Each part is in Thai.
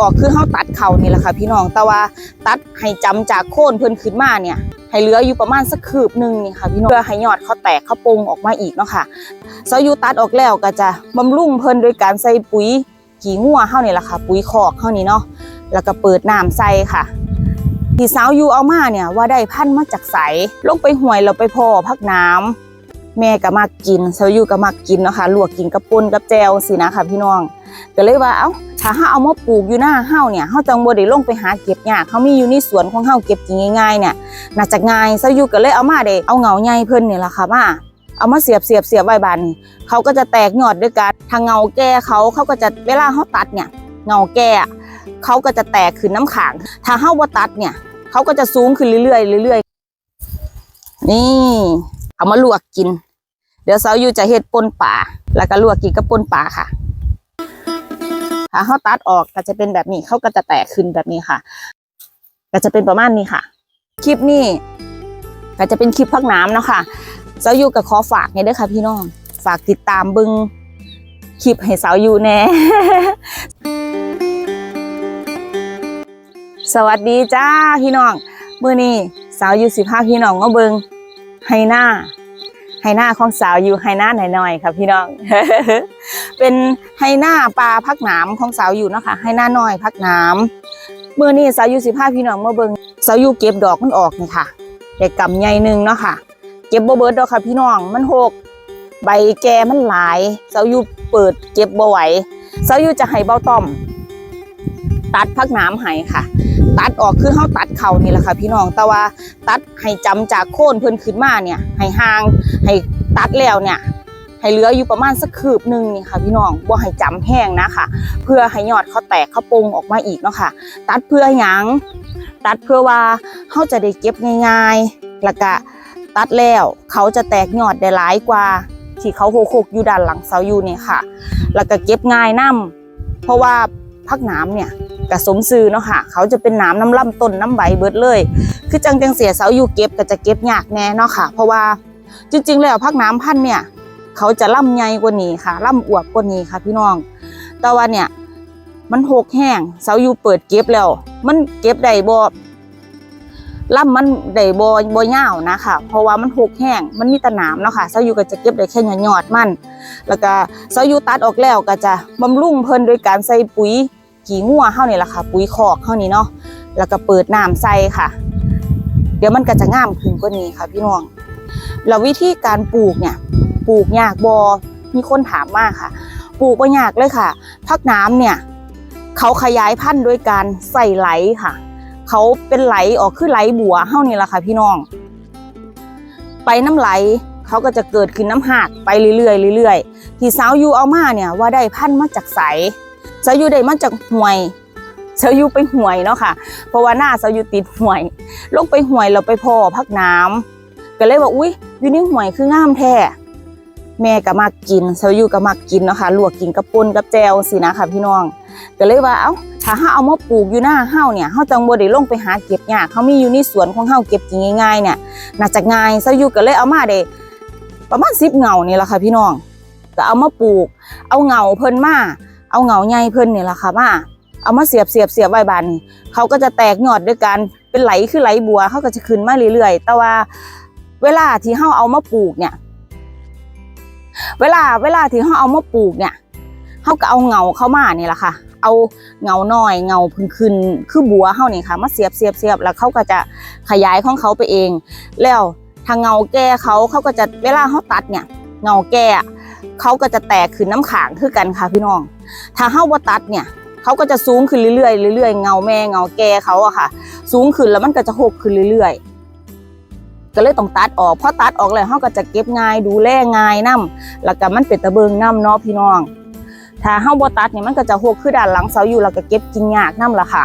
ออกคือเฮาตัดเขานี่แหละค่ะพี่น้องแต่ว่าตัดให้จำจากโค่นเพิ่นขึ้นมาเนี่ยให้เหลืออยู่ประมาณสักคืบหนึ่งนี่ค่ะพี่น้องเพื่อให้ยอดเขาแตกเขาปงออกมาอีกเนาะค่ะเซายูตัดออกแล้วก็จะบำรุงเพิ่นโดยการใส่ปุ๋ยขี้งัวเฮานี่แหละค่ะ ปุ๋ยคอกเฮานี่เนาะแล้วก็เปิดน้ำใส่ค่ะที่สาวยูเอามาเนี่ยว่าได้พันธุ์มาจากใสลงไปห่วยเราไปพอพักน้ำ แม่ก็มักกินสาวอยู่ก็มักกินเนาะค่ะลวกกินกับปุ้นกับแจวสินะค่ะพี่น้อง ก็เลยว่าเอ้าถ้าเฮาเอามาปลูกอยู่หน้าเฮาเนี่ยเฮาจังบ่ได้ลงไปหาเก็บยาเฮามีอยู่ในสวนของเฮาเก็บกินง่ายๆเนี่ยน่าจะง่ายซะอยู่ก็เลยเอามาได้เอาเหงาใหญ่เพิ่นนี่แหละค่ะมาเอามาเสียบเสียบเสียบไว้บานเขาก็จะแตกยอดด้วยกันทางเงาแก่เขาเขาก็จะเวลาเฮาตัดเนี่ยเงาแก่เขาก็จะแตกขึ้นน้ำขังถ้าเฮาบ่ตัดเนี่ยเขาก็จะสูงขึ้นเรื่อยๆเรื่อยๆนี่เอามาลวกกิน เดี๋ยวเสาอยู่จะเฮ็ดป่นป่า แล้วก็ลวกกินกับป่นป่าค่ะถ้าเขาตัดออกก็จะเป็นแบบนี้เขาก็จะแตกขึ้นแบบนี้ค่ะ ก็จะเป็นประมาณนี้ค่ะ คลิปนี้ก็จะเป็นคลิปพักน้ำเนาะค่ะเสาอยู่กับขอฝากไงเด้อค่ะพี่น้อง ฝากติดตามบึงคลิปให้สาวอยู่แน่สวัสดีจ้าพี่น้องเมื้อนี้สาวอยู่สิพาพี่น้องมาเบิงไฮหน้า ไฮหน้าของสาวอยู่ไฮหน้าหน่อยๆค่ะพี่น้อง เป็นไฮหน้าปลาพักหนามของสาวอยู่เนาะค่ะไฮหน้าน้อยพักหนามเมื่อนี้สาวอยู่สิพาพี่น้องเมาเบิ้งสาวอยู่เก็บดอกมันออกนี่ค่ะแต่กำใหญ่หนึ่งเนาะค่ะ เก็บบ่เบิดดอกค่ะพี่น้องมันหกใบแกมันหลายสาวอยู่เปิดเก็บบ่ไหวสาวอยู่จะให้เบ้าต้อม ตัดพักหน้ำให้ค่ะ ตัดออกคือเฮาตัดเขานี่แหละค่ะพี่น้องแต่ว่าตัดให้จำจากโค่นเพิ่นขึ้นมาเนี่ยให้ห่างให้ตัดแล้วเนี่ยให้เหลืออยู่ประมาณสักคืบหนึ่งนี่ค่ะพี่น้องบ่าให้จำแห้งนะคะเพื่อให้ยอดเขาแตกเขาปงออกมาอีกเนาะค่ะ ตัดเพื่อหยังตัดเพื่อว่าเขาจะได้เก็บง่ายๆแล้วก็ตัดแล้วเขาจะแตกยอดได้หลายกว่าที่เขาโคกอยู่ด้านหลังเสาอยู่เนี่ยค่ะ แล้วก็เก็บง่ายนํเพราะว่าพักน้ำเนี่ย กสมซื้อเนาะค่ะ เขาจะเป็นน้ำน้ำลำต้นน้ำใบเบิดเลย คือจังจังเสียเสาอยู่เก็บก็จะเก็บยากแน่เนาะค่ะ เพราะว่าจริง ๆ แล้วพักน้ำพันเนี่ย เขาจะล่ำใหญ่กว่านี้ค่ะล่ำอวบกว่านี้ค่ะพี่น้อง แต่ว่าเนี่ยมันหกแห้งเสาอยู่เปิดเก็บแล้ว มันเก็บได้บ่ล่ำมันได้บ่บ่ยาวนะคะเพราะว่ามันหกแห้งมันมีตะหนามเนาะค่ะเสาอยู่ก็จะเก็บได้แค่ยอดมัน แล้วก็เสาอยู่ตัดออกแล้วก็จะบำรุงเพิ่นโดยการใส่ปุ๋ย ขี้งัวเฮานี่แหละค่ะ ปุ๋ยคอกเฮานี่เนาะแล้วก็เปิดน้ำใส่ค่ะ เดี๋ยวมันก็จะงามขึ้นกว่านี้ค่ะ พี่น้องแล้ววิธีการปลูกเนี่ย ปลูกยากบอมีคนถามมากค่ะ ปลูกบ่ยากเลยค่ะพักน้ำเนี่ย เขาขยายพันธุ์โดยการใส่ไหลค่ะ เขาเป็นไหลออกคือไหลบัวเฮ้านี่แหละค่ะ พี่น้อง ไปน้ำไหลเขาก็จะเกิดขึ้นน้ำหากไปเรื่อยๆเรื่อยๆที่สาวยูเอามาเนี่ยว่าได้พันธุ์มาจากใส สายูได้มาจากห่วยสายูไปห่วยเนาะค่ะ เพราะว่าหน้าสายูติดห่วย ลงไปห่วยเราไปพ่อพักน้ำก็เลยว่าอุ้ยอยู่นี่ห่วยคืองามแท้แม่ก็มักกินเซายูก็มักกินเนาะค่ะลวกกินกับป่นกับแจวสินะค่ะพี่น้อง ก็เลยว่าเอ้าถ้าเฮาเอามาปลูกอยู่หน้าเฮาเนี่ยเฮาจังบ่ได้ลงไปหาเก็บหยากเฮามีอยู่ในสวนของเฮาเก็บกินง่ายๆเนี่ยน่าจะง่ายเซายูก็เลยเอามาได้ประมาณ10เงานี่แหละค่ะพี่น้องก็เอามาปลูก เอาเงาเพิ่นมา เอาเงาใหญ่เพิ่นนี่แหละค่ะมาเอามาเสียบเสียบเสียบไว้บานนี่เขาก็จะแตกยอดด้วยกันเป็นไหลคือไหลบัวเขาก็จะขึ้นมาเรื่อยๆ แต่ว่าเวลาที่เฮาเอามาปลูกเนี่ย เวลาเวลาที่เขาเอามาปลูกเนี่ยเขาก็เอาเงาเข้ามานี่แหละค่ะ เอาเงาหน้อยเงาพึ่งขึ้นคือบัวเขานี่ค่ะ มาเสียบเสียบเสียบแล้วเขาก็จะขยายของเขาไปเอง แล้วทางเงาแก่เขาเขาก็จะเวลาเขาตัดเนี่ย เงาแก่ เขาก็จะแตกขึ้นน้ำขางคือกันค่ะพี่น้อง ถ้าเขาบ่ตัดเนี่ยเขาก็จะสูงขึ้นเรื่อยๆเรื่อยๆเงาแม่เงาแก่เขาอะค่ะ สูงขึ้นแล้วมันก็จะหกขึ้นเรื่อยๆก็เลยต้องตัดออกเพอตัดออกแล้วเขาก็จะเก็บง่ายดูแลง่ายนํแล้วก็มันเป็นตะเบิงน้ำเนาะพี่น้อง ถ้าเฮาบ่ตัดเนี่ยมันก็จะหกคือด้านหลังเสาอยู่แล้วก็เก็บกินยากน้ำละค่ะ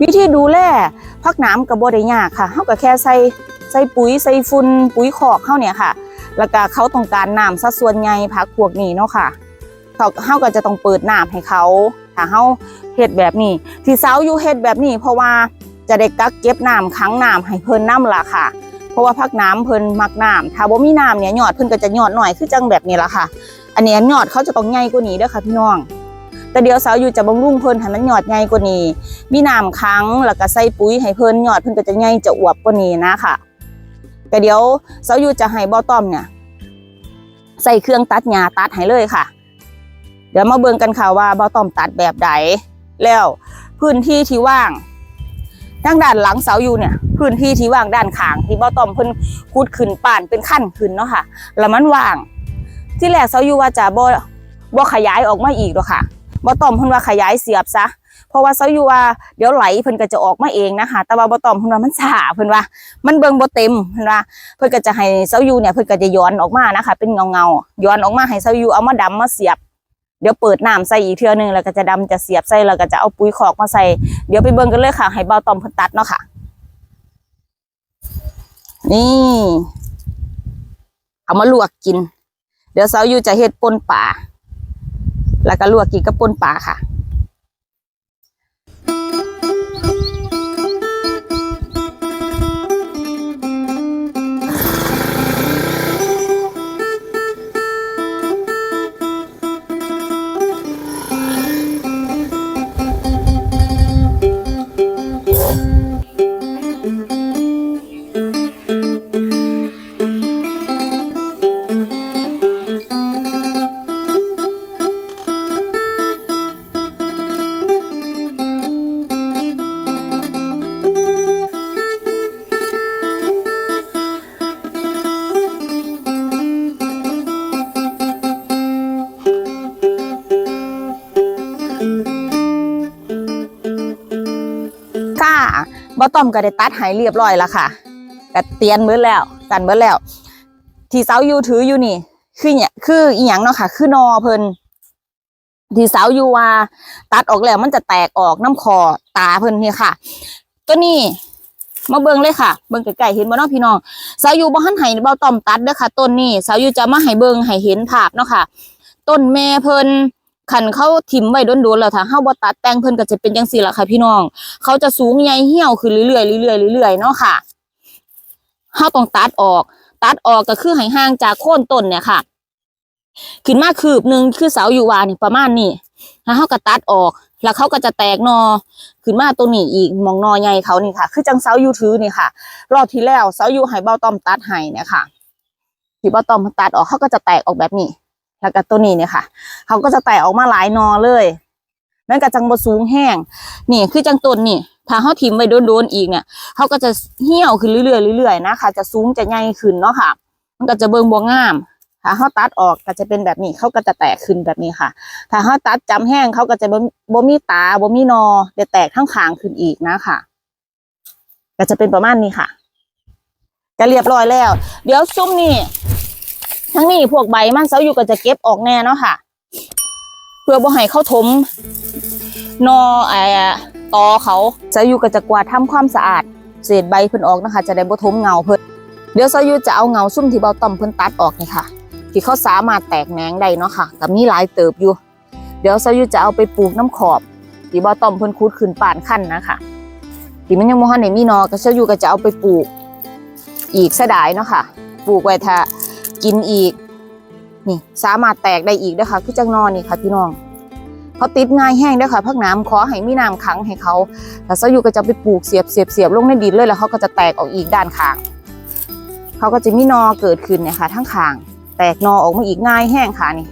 วิธีดูแลพักน้ำก็บ่ได้ยากค่ะเฮาก็แค่ใส่ใส่ปุ๋ยใส่ฝุ่นปุ๋ยคอกเฮาเนี่ยค่ะ แล้วก็เขาต้องการน้ำสัดส่วนใหญ่ผักพวกนี้เนาะค่ะเขาเฮาก็จะต้องเปิดน้ำให้เขาถ้าเฮาเฮ็ดแบบนี้ ที่เสาอยู่เฮ็ดแบบนี้ เพราะว่าจะได้กักเก็บน้ำขังน้ำให้เพิ่นน้ำละค่ะ เพราะว่าพักน้ำเพิ่นมักน้ำถ้าบ่มีน้ำเนี่ยยอดเพิ่นก็จะยอดหน่อยคือจังแบบนี้ละค่ะ อันนี้ยอดเขาจะต้องใหญ่กว่านี้เด้อค่ะพี่น้อง แต่เดี๋ยวสาวอยู่จะบำรุงเพิ่นให้มันยอดใหญ่กว่านี้ มีน้ำค้างแล้วก็ใส่ปุ๋ยให้เพิ่นยอดเพิ่นก็จะใหญ่จะอวบกว่านี้นะค่ะ ก็เดี๋ยวเสาอยู่จะให้บอต้อมเนี่ยใส่เครื่องตัดหญ้าตัดให้เลยค่ะ เดี๋ยวมาเบิ่งกันค่ะว่าบอต้อมตัดแบบใดแล้วพื้นที่ที่ว่างทางด้านหลังเสาอยู่เนี่ยพื้นที่ที่ว่างด้านข้างที่บ่อต้อมเพิ่นขุดขึ้นป่านเป็นขั้นขึ้นเนาะค่ะแล้วมันว่าง ที่แรกเสาอยู่ว่าจะบ่บ่ขยายออกมาอีกหรอกค่ะบ่ต้อมเพิ่นว่าขยายเสียบซะ ราะว่าเสาอยู่ว่าเดี๋ยวไหลเพิ่นก็จะออกมาเองนะคะ แต่ว่าบ่ตอมเพิ่นว่ามันช้าเพิ่นว่า มันเบิ่งบ่เต็มเพิ่นว่า เพิ่นก็จะให้เสาอยู่เนี่ยเพิ่นก็จะย้อนออกมานะคะ เป็นเงาเงาย้อนออกมาให้เสาอยู่เอามาดำมาเสียบ เดี๋ยวเปิดน้ำใส่อีกเทื่อหนึงแล้วก็จะดำจะเสียบใส่แล้วก็จะเอาปุ๋ยคอกมาใส่ เดี๋ยวไปเบิ่งกันเลยค่ะ ให้เบาตอมเพิ่นตัดเนาะค่ะ นี่ เอามาลวกกิน เดี๋ยวเสาอยู่จะเฮ็ดป่นป่า แล้วก็ลวกกินกับป่นป่าค่ะ บ่ต้อมก็ได้ตัดหายเรียบร้อยแล้วค่ะก็เตียมเบิดแล้วกันเบิดแล้ว ที่เสาอยู่ถืออยู่นี่ คือเนี่ยคืออีหยังเนาะค่ะ คือนอเพิ่นที่เสาอยู่ว่า ตัดออกแล้วมันจะแตกออกน้ำคอตาเพิ่นนี่ค่ะ ตัวนี้มาเบิ่งเลยค่ะ เบิ่งใกล้ๆเห็นบ่เนาะพี่น้องเสาอยู่บ่ทันให้เบาต้อมตัดเด้อค่ะ ต้นนี้เสาอยู่จะมาให้เบิ่งให้เห็นภาพเนาะค่ะ ต้นแม่เพิ่น ขันเขาถิ่มไว้โดนๆแล้วถ้าเฮาบ่ตัดแต่งเพิ่นก็จะเป็นจังซี่ล่ะค่ะพี่น้อง เขาจะสูงใหญ่เหี่ยวขึ้นเรื่อยๆเรื่อยๆเรื่อยๆเนาะค่ะเฮาต้องตัดออก ตัดออกก็คือให้ห่างจากโคนต้นเนี่ยค่ะ ขึ้นมาคืบหนึ่งคือเสาอยู่วานี่ประมาณนี้แล้วเฮาก็ตัดออก แล้วเขาก็จะแตกนอ ขึ้นมาตรงนี้อีกมองนอใหญ่เขานี่ค่ะ คือจังเสาอยู่ถือนี่ค่ะ รอบที่แล้วเสาอยู่ให้เบ้าต้อมตัดให้เนี่ยค่ะที่เบ้าต้อมตัดออกเขาก็จะแตกออกแบบนี้ แล้วก็ตัวนี้เนี่ยค่ะ เขาก็จะแตกออกมาหลายนอเลยนั่นก็จังบสูงแห้งนี่คือจังต้นนี่ถ้าเขาทิมไปโดนๆอีกเนี่ยเขาก็จะเหี่ยวขึ้นเรื่อยๆเรื่อยๆนะคะจะสูงจะใหญ่ขึ้นเนาะค่ะ มันก็จะเบิ่งบ่งามถ้าเขาตัดออกก็จะเป็นแบบนี้เขาก็จะแตกขึ้นแบบนี้ค่ะ ถ้าเขาตัดจำแห้งเขาก็จะบ่บ่มีตาบ่มีนอเดี๋ยวแตกทั้งขางขึ้นอีกนะคะก็จะเป็นประมาณนี้ค่ะก็เรียบร้อยแล้ว เดี๋ยวซุ้มนี่ ทั้งนี้พวกใบมันเสาอยู่ก็จะเก็บออกแน่เนาะค่ะ เพื่อบ่ให้เข้าถมนอไอ้ตอเขาจะอยู่ก็จะกวาดทำความสะอาด เศษใบเพิ่นออกนะคะ จะได้บ่ทมเงาเพิ่นเดี๋ยวซายุจะเอาเงาซุ่มที่เบาต่อมเพิ่นตัดออกนี่ค่ะ ที่เขาสามารถแตกแหนงได้เนาะค่ะก็มีหลายเติบอยู่ เดี๋ยวซายุจะเอาไปปลูกน้ำขอบที่เบาต่อมเพิ่นคูดขึ้นป่านขั้นนะคะที่มันยังบ่ทันได้มีนอก็ซายุก็จะเอาไปปลูกอีกเสดายเนาะค่ะ ปลูกไว้ถ้า กินอีก นี่สามารถแตกได้อีกด้อค่ะคือจังนอนนี่ค่ะพี่น้องเขาติดง่ายแห้งด้อค่ะพักน้ำขอให้มีน้ำขังให้เขาแต่ซะอยู่ก็จะไปปลูกเสียบเสียบเสียบลงในดินเลยแล้วเขาก็จะแตกออกอีกด้านข้างเขาก็จะมีนอเกิดขึ้นเนี่ยค่ะทั้งข้าง แตกนอออกมาอีกง่ายแห้งค่ะนี่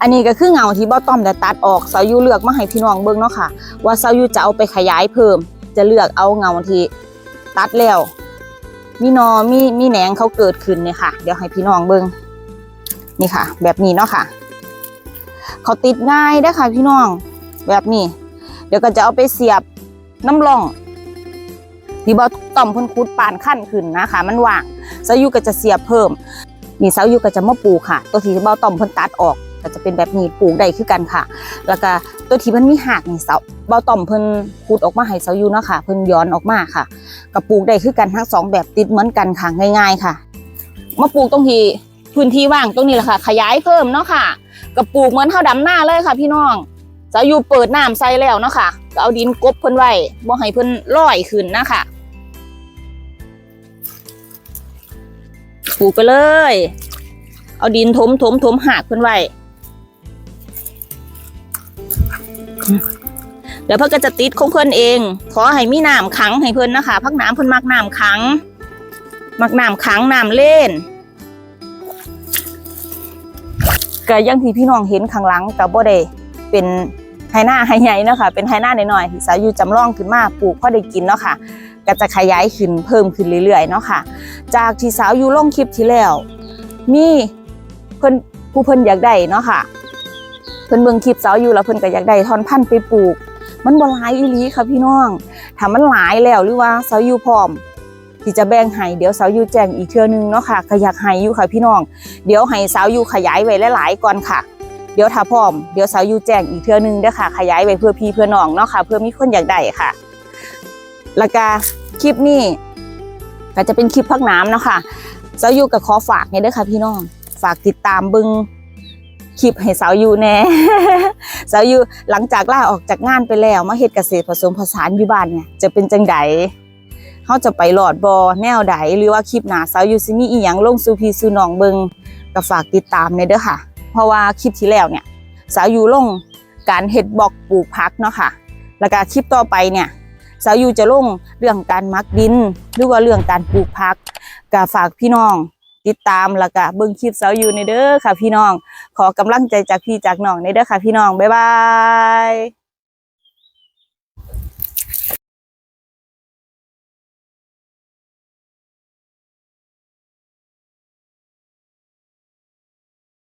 อันนี้ก็คือเงาที่บ่ต้อมได้ตัดออกเซายูเลือกมาให้พี่น้องเบิ่งเนาะค่ะ ว่าเซายูจะเอาไปขยายเพิ่ม จะเลือกเอาเงาที่ตัดแล้ว มีนอมีมีแหนงเขาเกิดขึ้นเนี่ยค่ะ เดี๋ยวให้พี่น้องเบิ่งนี่ค่ะ แบบนี้เนาะค่ะ เขาติดง่ายเด้ค่ะ พี่น้องแบบนี้ เดี๋ยวก็จะเอาไปเสียบน้ำร่องที่บ่ต่อมเพ่นคุดปานขั้นขึ้นนะคะ มันว่างเสาอยู่ก็จะเสียบเพิ่มนี่เสาอยู่ก็จะมาปูค่ะ ตัวที่เบาต่อมพิ่นตัดออก ก็จะเป็นแบบนี้ปลูกได้คือกันค่ะ แล้วก็ตัวที่มันมีหากนี่เสาเบาต่อมเพิ่นขุดออกมาให้เสาอยู่เนาะค่ะ เพิ่นย้อนออกมาค่ะกับปลูกได้คือกันทั้งสองแบบติดเหมือนกันค่ะง่าย ๆค่ะมาปลูกตรงที่พื้นที่ว่างตรงนี้แหละค่ะ ขยายเพิ่มเนาะค่ะกับปลูกเหมือนเท่าดำหน้าเลยค่ะ พี่น้องจะอยู่เปิดน้ำใส่แล้วเนาะค่ะก็เอาดินกบเพิ่นไว้บ่ให้เพิ่นลอยขึ้นนะคะปลูกไปเลย เอาดินถมถมถมหากเพิ่นไว้ เดี๋ยวเพิ่นก็จะติดของเพิ่นเอง ขอให้มีน้ำขังให้เพิ่นนะคะ พักน้ำเพิ่นมักน้ำขัง มักน้ำขังน้ำเล่นก็ยังที่พี่น้องเห็นข้างหลังกับบ่ได้เป็นไฮหน้าไฮใหญ่เนาะค่ะ เป็นไฮหน้าหน่อยๆที่สาวอยู่จำลองขึ้นมาปลูกพอได้กินเนาะค่ะ ก็จะขยายขึ้นเพิ่มขึ้นเรื่อยๆเนาะค่ะ จากที่สาวอยู่ลงคลิปที่แล้ว มีเพิ่นผู้เพิ่นอยากได้เนาะค่ะ เพิ่นเบิ่งคลิปสาวอยู่แล้วเพิ่นก็อยากได้ทอนพันธุ์ไปปลูก มันบ่หลายอีหลีค่ะพี่น้องถ้ามันหลายแล้วหรือว่าสาวอยู่พร้อมที่จะแบ่งให้เดี๋ยวสาวอยู่แจ้งอีกเทื่อนึงเนาะค่ะก็อยากให้อยู่ค่ะพี่น้อง เดี๋ยวให้สาวอยู่ขยายไว้หลายๆก่อนค่ะ เดี๋ยวถ้าพร้อมเดี๋ยวสาวอยู่แจ้งอีกเทื่อนึงเด้อค่ะ ขยายไว้เพื่อพี่เพื่อน้องเนาะค่ะ เพื่อมีคนอยากได้ค่ะแล้วก็คลิปนี้ก็จะเป็นคลิปพักน้ำเนาะค่ะสาวอยู่กับขอฝากเนี่ยเด้อค่ะพี่น้องฝากติดตามบึง คลิปให้สาวอยู่แน่ สาวอยู่หลังจากลาออกจากงานไปแล้วมาเฮ็ดเกษตรผสมผสานอยู่บ้านเนี่ยจะเป็นจังไดเฮาจะไปหลอดบอแนวใดหรือว่าคลิปหน้าสาวอยู่สิมีอีหยังลงสู่พี่สู่น้องเบิงก็ฝากติดตามเนี่ยเด้อค่ะ เพราะว่าคลิปที่แล้วเนี่ยสาวอยู่ลงการเฮ็ดบอกปลูกพักเนาะค่ะ แล้วก็คลิปต่อไปเนี่ยสาวอยู่จะลงเรื่องการมักดิน หรือว่าเรื่องการปลูกพักก็ฝากพี่น้อง ติดตามแล้วก็เบิ่งคลิปสาวอยู่ในเด้อค่ะ พี่น้อง ขอกำลังใจจากพี่จากน้องในเด้อค่ะ พี่น้องบ๊ายบาย